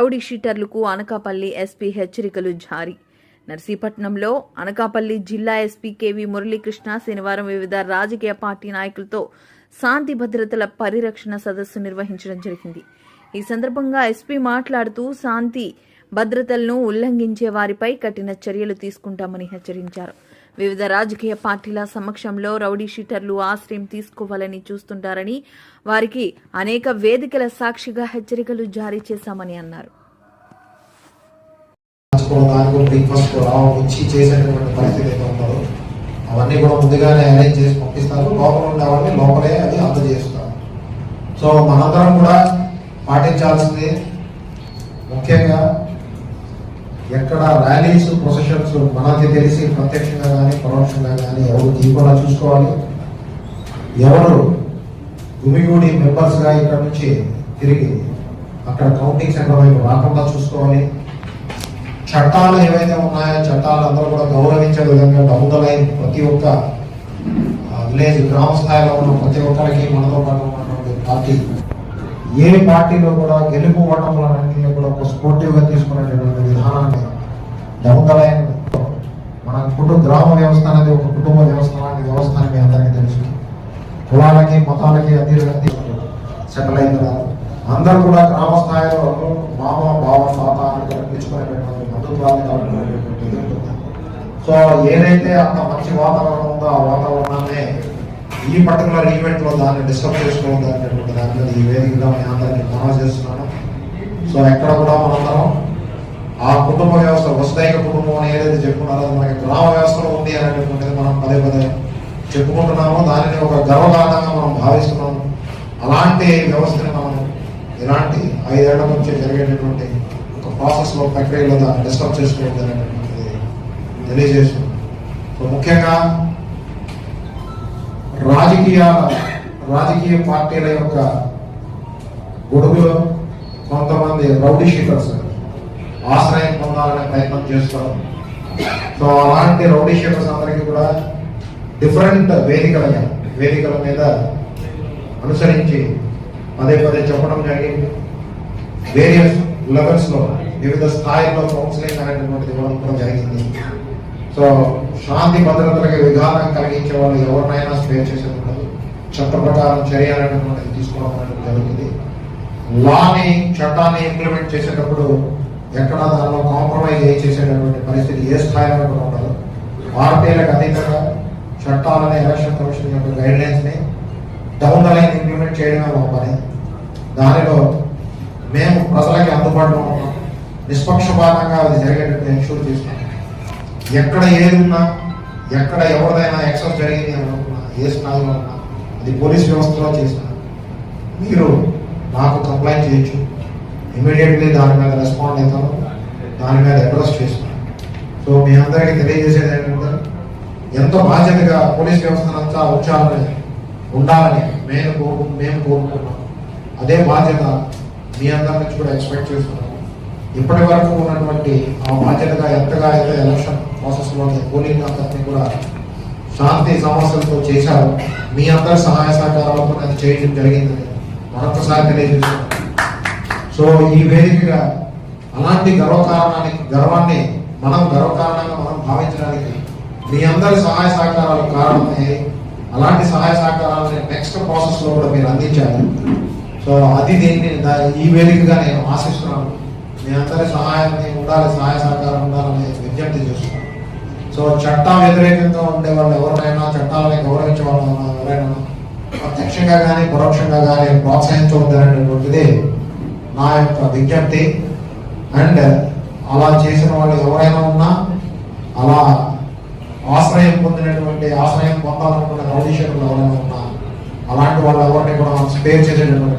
Rowdy షీటర్లకు Anakapalli SP హెచ్చరికలు జారీ. నర్సీపట్నంలో అనకాపల్లి జిల్లా ఎస్పీ కేవీ మురళీకృష్ణ శనివారం వివిధ రాజకీయ పార్టీ నాయకులతో శాంతి భద్రతల పరిరక్షణ సదస్సు నిర్వహించడం జరిగింది. ఈ సందర్భంగా ఎస్పీ మాట్లాడుతూ శాంతి భద్రతలను ఉల్లంఘించే వారిపై కఠిన చర్యలు తీసుకుంటామని హెచ్చరించారు. వివిధ రాజకీయ పార్టీల సమక్షంలో రౌడీ షీటర్లు ఆశ్రయం తీసుకోవాలని చూస్తుంటారని వారికి అనేక వేదికల సాక్షిగా హెచ్చరికలు జారీ చేశామని అన్నారు. అవన్నీ కూడా ముందుగానే అరేంజ్ చేసి పంపిస్తారు. లోపల ఉండే వాళ్ళని లోపలే అది అందజేస్తారు. సో మనందరం కూడా పాటించాల్సింది ముఖ్యంగా ఎక్కడ ర్యాలీస్ ప్రొసెషన్స్ మనకి తెలిసి ప్రత్యక్షంగా కానీ పరోక్షంగా కానీ ఎవరు తీయకుండా చూసుకోవాలి. ఎవరు గుమిగూడి మెంబర్స్గా ఇక్కడ నుంచి తిరిగి అక్కడ కౌంటింగ్ సెంటర్ వైపు రాకుండా చూసుకోవాలి. చట్టాలు ఏవైతే ఉన్నాయో చట్టాలు అందరూ కూడా గౌరవించే విధంగా డౌన్ ద లైన్ ప్రతి ఒక్క విలేజ్ గ్రామ స్థాయిలో ఉన్న ప్రతి ఒక్కరికి మనతో పాటు ఉన్నటువంటి పార్టీ ఏ పార్టీలో కూడా గెలుపు ఓటములన్నింటినీ కూడా ఒక స్పోర్టివ్గా తీసుకునేటటువంటి విధానాన్ని దొంగలైన మన కుటుంబ గ్రామ వ్యవస్థ అనేది ఒక కుటుంబ వ్యవస్థ లాంటి వ్యవస్థ అని మీ అందరికీ తెలుసు. కులాలకి మతాలకి అన్ని సెటిల్ అయిన అందరూ కూడా గ్రామ స్థాయిలో మామ బావ తాత అని కూడా పిలుచుకునేటటువంటి బంధుత్వాన్ని సో ఏదైతే అంత మంచి వాతావరణం ఉందో ఆ వాతావరణాన్ని ఈ పర్టికులర్ ఈవెంట్లో దాన్ని డిస్టర్బ్ చేసుకోవద్దు అనేటువంటి దాని మీద ఈ వేదికగా మీ అందరికీ మనవి చేస్తున్నాను. సో ఎక్కడ కూడా మనందరం ఆ కుటుంబ వ్యవస్థ వసుదైక కుటుంబం అని ఏదైతే చెప్పుకున్నారో అది మనకి గ్రామ వ్యవస్థలో ఉంది అనేటటువంటిది మనం పదే పదే చెప్పుకుంటున్నాము. దానిని ఒక గర్వకారణంగా మనం భావిస్తున్నాము. అలాంటి వ్యవస్థని మనం ఇలాంటి ఐదేళ్ళ నుంచి జరిగేటటువంటి ఒక ప్రాసెస్లో ప్రక్రియలో దాన్ని డిస్టర్బ్ చేసుకోవద్దు అనేటువంటిది తెలియజేస్తున్నాం సో ముఖ్యంగా రాజకీయ రాజకీయ పార్టీల యొక్క గొడుగులో కొంతమంది రౌడీ షీటర్స్ ఆశ్రయం పొందాలనే ప్రయత్నం చేస్తారు. సో అలాంటి రౌడీ షీటర్స్ అందరికీ కూడా డిఫరెంట్ వేదికల వేదికల మీద అనుసరించి పదే పదే చెప్పడం జరిగింది. వేరియస్ లెవెల్స్లో వివిధ స్థాయిల్లో కౌన్సిలింగ్ అనేటువంటిది ఇవ్వడం కూడా జరిగింది. సో శాంతి భద్రతలకి విఘాతం కలిగించే వాళ్ళు ఎవరినైనా స్ప్రే చేసేది ఉండదు చట్ట ప్రకారం చర్య అనేటటువంటిది తీసుకోవడం అనేది జరుగుతుంది. లాని చట్టాన్ని ఇంప్లిమెంట్ చేసేటప్పుడు ఎక్కడ దానిలో కాంప్రమైజ్ చేసేటటువంటి పరిస్థితి ఏ స్థాయిలో కూడా ఉండదు. పార్టీలకు అతీతంగా చట్టాలని ఎలక్షన్ కమిషన్ యొక్క guide lines down the line implement చేయడమే మా పని. దానిలో మేము ప్రజలకి అందుబాటులో ఉన్నాం. నిష్పక్షపాతంగా అది జరిగేటట్టు ఎన్షూర్ చేస్తున్నాం. ఎక్కడ ఏది ఉన్నా ఎక్కడ ఎవరిదైనా ఎక్సెస్ జరిగింది అనుకున్నా ఏ స్థాయిలో ఉన్నా అది పోలీస్ వ్యవస్థలో చేసిన మీరు నాకు కంప్లైంట్ చేయొచ్చు. ఇమీడియట్లీ దాని మీద రెస్పాండ్ అవుతాను దాని మీద అడ్రస్ చేస్తున్నాను సో మీ అందరికీ తెలియజేసేది ఏంటంటే ఎంతో బాధ్యతగా పోలీస్ వ్యవస్థనంతా ఉంచాలని ఉండాలని మేము కోరు మేము కోరుకుంటున్నాం. అదే బాధ్యత మీ అందరి నుంచి కూడా ఎక్స్పెక్ట్ చేస్తున్నాం ఇప్పటి వరకు ఉన్నటువంటి ఆ బాధ్యతగా ఎంతగా అయితే ఎలక్షన్ ప్రాసెస్లో పోలింగ్ అంతటిని కూడా శాంతి సమస్యలతో చేశారు మీ అందరి సహాయ సహకారాలతో అది చేయడం జరిగిందని మరొకసారి తెలియజేస్తున్నాం సో ఈ వేదికగా అలాంటి గర్వకారణానికి గర్వాన్ని మనం గర్వకారణంగా మనం భావించడానికి మీ అందరి సహాయ సహకారాలు కారణమే అలాంటి సహాయ సహకారాలని నెక్స్ట్ ప్రాసెస్లో కూడా మీరు అందించాలి. సో అది దీన్ని ఈ వేదికగా నేను ఆశిస్తున్నాను. మీ అందరి సహాయాన్ని ఉండాలి సహాయ సహకారం ఉండాలని విజ్ఞప్తి చేస్తున్నాను. సో చట్ట వ్యతిరేకంగా ఉండే వాళ్ళు ఎవరినైనా చట్టాలని గౌరవించే వాళ్ళు ఎవరైనా ప్రత్యక్షంగా కానీ పరోక్షంగా కానీ ప్రోత్సహించవద్దనేటటువంటిది నా యొక్క విజ్ఞప్తి. అండ్ అలా చేసిన వాళ్ళు ఎవరైనా ఉన్నా అలా ఆశ్రయం పొందినటువంటి ఆశ్రయం పొందాలనుకున్న రౌడీ ఎవరైనా ఉన్నా అలాంటి వాళ్ళు ఎవరిని కూడా స్పేర్ చేసేటటువంటి